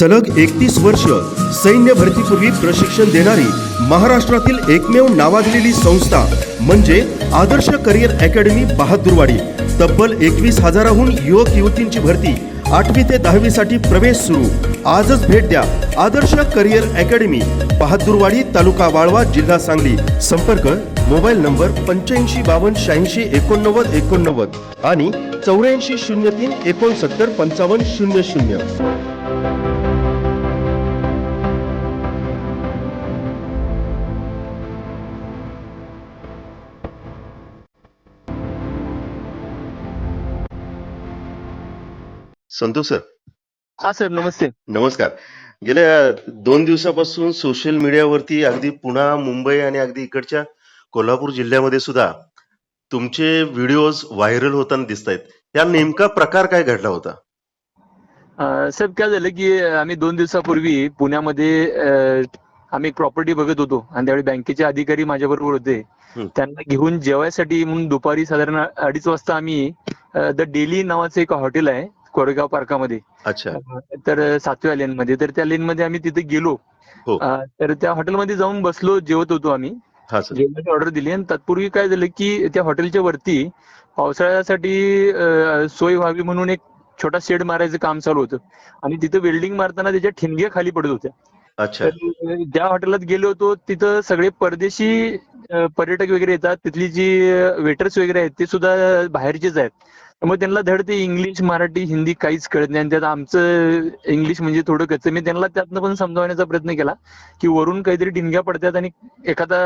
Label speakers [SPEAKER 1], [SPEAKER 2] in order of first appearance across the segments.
[SPEAKER 1] सलग एकतीस वर्ष सैन्य भरतीपूर्वी प्रशिक्षण देणारी महाराष्ट्रातील एकमेव नावाजलेली संस्था म्हणजे आदर्श करिअर अकॅडमी बहादूरवाडी. तब्बल एकवीस हजाराहून युवक युवतींची भरती आठवी ते दहावीसाठी प्रवेश सुरू. आजच भेट द्या आदर्श करिअर अकॅडमी बहादूरवाडी तालुका वाळवा जिल्हा सांगली. संपर्क मोबाईल नंबर पंच्याऐंशी बावन्न शहाऐंशी एकोणनव्वद एकोणनव्वद आणि चौऱ्याऐंशी शून्य तीन एकोणसत्तर पंचावन्न शून्य शून्य. संतोष सर.
[SPEAKER 2] हा सर नमस्ते.
[SPEAKER 1] नमस्कार. गेल्या दोन दिवसापासून सोशल मीडियावरती अगदी पुणा मुंबई आणि अगदी इकडच्या कोल्हापूर जिल्ह्यामध्ये सुद्धा तुमचे व्हिडिओज व्हायरल होताना दिसत आहेत त्या नेमका प्रकार काय घडला होता?
[SPEAKER 2] साहेब काय झालं की आम्ही दोन दिवसापूर्वी पुण्यामध्ये आम्ही एक प्रॉपर्टी बघत होतो आणि त्यावेळी बँकेचे अधिकारी माझ्याबरोबर होते.
[SPEAKER 1] हं.
[SPEAKER 2] त्यांना घेऊन जेवायसाठी म्हणून दुपारी साधारण अडीच वाजता आम्ही द डेली नावाचं एक हॉटेल आहे कोरेगाव पार्कामध्ये.
[SPEAKER 1] अच्छा.
[SPEAKER 2] तर सातव्या लेन मध्ये तर त्या लेन मध्ये आम्ही तिथे गेलो.
[SPEAKER 1] हो.
[SPEAKER 2] तर त्या हॉटेलमध्ये जाऊन बसलो जेवत होतो आम्ही.
[SPEAKER 1] हा सर.
[SPEAKER 2] जेवणाची ऑर्डर दिली आणि तत्पूर्वी काय झालं की त्या हॉटेलच्या वरती पावसाळ्यासाठी सोय व्हावी म्हणून एक छोटा शेड मारायचं काम चालू होतं. आणि तिथं वेल्डिंग मारताना त्याच्या ठिणग्या खाली पडत होत्या.
[SPEAKER 1] अच्छा.
[SPEAKER 2] तर ज्या हॉटेलात गेलो होतो तिथं सगळे परदेशी पर्यटक वगैरे येतात. तिथली जी वेटर्स वगैरे आहेत ते सुद्धा बाहेरचेच आहेत. त्यामुळे त्यांना धड ते इंग्लिश मराठी हिंदी काहीच कळत नाही. आणि त्यात आमचं इंग्लिश म्हणजे थोडं कच्चं मी त्यांना त्यातनं पण समजावण्याचा प्रयत्न केला की वरून काहीतरी ठिणग्या पडतात आणि एखादा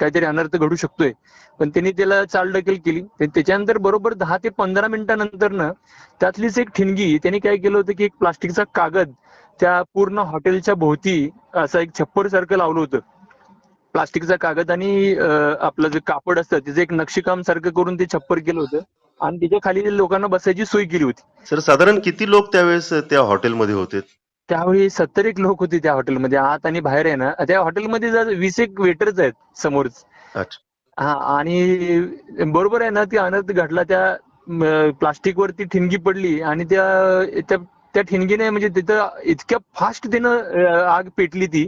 [SPEAKER 2] काहीतरी अनर्थ घडू शकतोय. पण त्यांनी त्याला चालढकल केली. त्याच्यानंतर बरोबर दहा ते पंधरा मिनिटानंतर ना त्यातलीच एक ठिणगी त्यांनी काय केलं होतं की एक प्लास्टिकचा कागद त्या पूर्ण हॉटेलच्या भोवती असं एक छप्पर सारखं लावलं होतं. प्लास्टिकचा कागद आणि आपलं जे कापड असतं त्याचं एक नक्षीकाम सारखं करून ते छप्पर केलं होतं. आणि त्याच्याखाली लोकांना बसायची सोय केली होती.
[SPEAKER 1] सर साधारण किती लोक त्यावेळेस त्या हॉटेलमध्ये होते?
[SPEAKER 2] त्यावेळी सत्तर एक लोक होते त्या हॉटेलमध्ये. आत आणि बाहेर आहे ना त्या हॉटेलमध्ये जर वीस एक वेटरच आहेत समोरच. हा आणि बरोबर आहे ना ती अनर्थ घडला त्या प्लास्टिक वरती ठिणगी पडली आणि त्या त्या ठिणगीने म्हणजे तिथं इतक्या फास्ट तिनं आग पेटली ती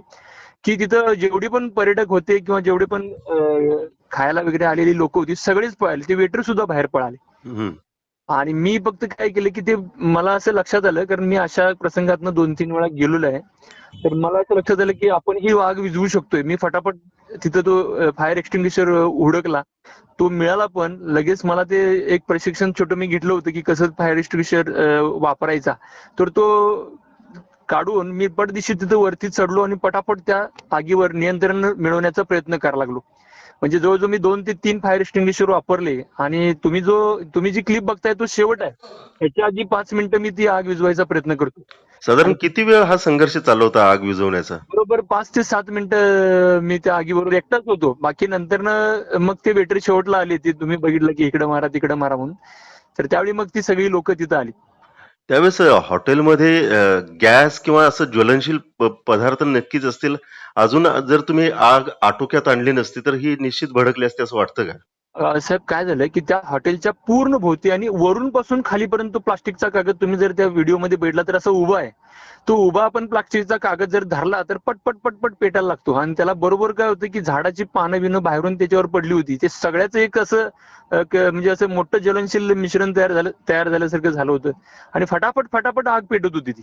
[SPEAKER 2] की तिथं जेवढे पण पर्यटक होते किंवा जेवढे पण खायला वगैरे आलेली लोक होती सगळेच पळाले. ते वेटर सुद्धा बाहेर पळाले. आणि मी फक्त काय केलं की ते मला असं लक्षात आलं कारण मी अशा प्रसंगातनं दोन तीन वेळा गेलेलो आहे. तर मला असं लक्षात आलं की आपण ही वाघ विझवू शकतोय. मी फटाफट तिथं तो फायर एक्सटिंग्विशर हुडकला तो मिळाला पण लगेच मला ते एक प्रशिक्षण छोटं मी घेतलं होतं की कसं फायर एक्सटिंग्विशर वापरायचा. तर तो काढून मी पटदिशी तिथं वरती चढलो आणि पटापट त्या आगीवर नियंत्रण मिळवण्याचा प्रयत्न करायला लागलो. म्हणजे जवळजवळ मी दोन ते तीन फायर एक्सटिंग्विशर वापरले आणि तुम्ही जो तुम्ही जी क्लिप बघताय तो शेवट आहे. त्याच्या आधी पाच मिनिटं मी ती आग विझवायचा प्रयत्न करतो.
[SPEAKER 1] साधारण किती वेळ हा संघर्ष चालू होता आग विझवण्याचा?
[SPEAKER 2] बरोबर पाच ते सात मिनिटं मी त्या आगीबरोबर एकटाच होतो. बाकी नंतर मग ते वेटर शेवटला आले ते तुम्ही बघितलं की इकडे मारा तिकडे मारा म्हणून. तर त्यावेळी मग ती सगळी लोक तिथं आली.
[SPEAKER 1] त्यावेळेस हॉटेलमध्ये गॅस किंवा असं ज्वलनशील प- पदार्थ नक्कीच असतील. अजून जर तुम्ही आग आटोक्यात आणली नसती तर ही निश्चित भडकली असते असं वाटतं का?
[SPEAKER 2] साहेब काय झालं की त्या हॉटेलच्या पूर्ण भोवती आणि वरून पासून खालीपर्यंत प्लास्टिकचा कागद तुम्ही जर त्या व्हिडिओमध्ये बघितला तर असं उभा आहे. तो उभा आपण प्लास्टिकचा कागद जर धरला तर पटपट पटपट पेटायला लागतो. आणि त्याला बरोबर काय होतं की झाडाची पानं बिनं बाहेरून त्याच्यावर पडली होती. ते सगळ्याच एक असं म्हणजे असं मोठं ज्वलनशील मिश्रण तयार झालं तयार झाल्यासारखं झालं होतं. आणि फटाफट फटाफट आग पेटत होती ती.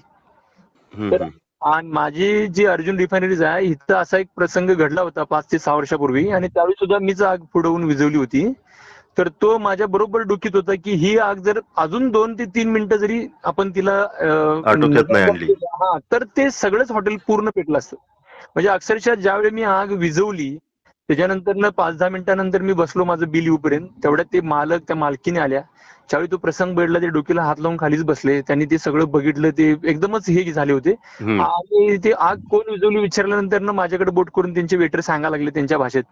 [SPEAKER 2] आणि माझी जी अर्जुन रिफायनरीज आहे इथं असा एक प्रसंग घडला होता पाच ते सहा वर्षापूर्वी आणि त्यावेळी सुद्धा मीच आग पुढवून विझवली होती. तर तो माझ्या बरोबर डोकीत होता की ही आग जर अजून दोन ते तीन मिनिटं जरी आपण तिला. हा तर ते सगळंच हॉटेल पूर्ण पेटलं असतं. म्हणजे अक्षरशः ज्यावेळी मी आग विझवली त्याच्यानंतर पाच दहा मिनिटानंतर मी बसलो माझं बिल येऊपर्यंत तेवढ्यात ते मालक त्या मालकीने आल्या. ज्यावेळी तो प्रसंग बेडला ते डोकीला हात लावून खालीच बसले. त्यांनी ते सगळं बघितलं ते एकदमच हे झाले होते. आणि ते आग कोण विझवली विचारल्यानंतर ना माझ्याकडे बोट करून त्यांचे वेटर सांगायला लागले त्यांच्या भाषेत.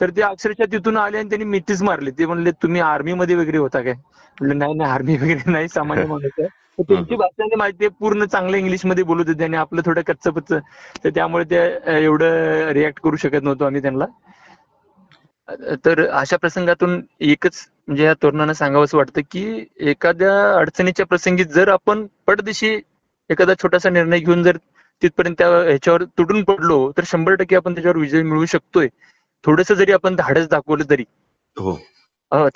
[SPEAKER 2] तर ते अक्षरशः तिथून आले आणि त्यांनी मिठीच मारली. ते म्हणले तुम्ही आर्मी मध्ये वगैरे होता काय? म्हणलं नाही नाही आर्मी वगैरे नाही सामान्य माणूस आहे. त्यांची भाषा आणि माझी ते पूर्ण चांगलं इंग्लिशमध्ये बोलत होते आणि आपलं थोडं कच्चं पच्च तर त्यामुळे ते एवढं रिॲक्ट करू शकत नव्हतो आम्ही त्यांना. तर अशा प्रसंगातून एकच म्हणजे या तरुणांना सांगावंसं वाटतं की एखाद्या अडचणीच्या प्रसंगी जर आपण पटदिशी एखादा छोटासा निर्णय घेऊन जर तिथपर्यंत त्या ह्याच्यावर तुटून पडलो तर शंभर टक्के आपण त्याच्यावर विजय मिळवू शकतोय. थोडस जरी आपण धाडस दाखवलं तरी.
[SPEAKER 3] हो.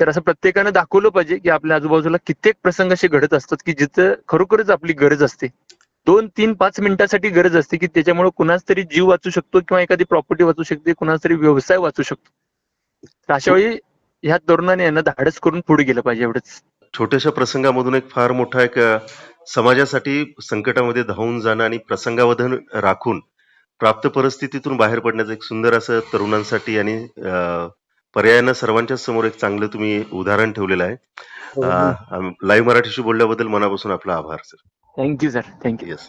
[SPEAKER 2] तर असं प्रत्येकानं दाखवलं पाहिजे की आपल्या आजूबाजूला कित्येक प्रसंग असे घडत असतात की जिथं खरोखरच आपली गरज असते. दोन तीन पाच मिनिटासाठी गरज असते की त्याच्यामुळे कुणाच तरी जीव वाचू शकतो किंवा एखादी प्रॉपर्टी वाचू शकते कुणाचा तरी व्यवसाय वाचू शकतो. अशा वेळी ह्या तरुणाने यांना धाडस करून पुढे गेलं पाहिजे एवढंच.
[SPEAKER 3] छोट्याशा प्रसंगामधून एक फार मोठा एक समाजासाठी संकटामध्ये धावून जाणं आणि प्रसंगावधान राखून प्राप्त परिस्थितीतून बाहेर पडण्याचं एक सुंदर असं तरुणांसाठी आणि पर्यायानं सर्वांच्या समोर एक चांगलं तुम्ही उदाहरण ठेवलेलं आहे. लाईव्ह मराठीशी बोलल्याबद्दल मनापासून आपला आभार sir.
[SPEAKER 2] Thank you sir. Thank you.
[SPEAKER 3] Yes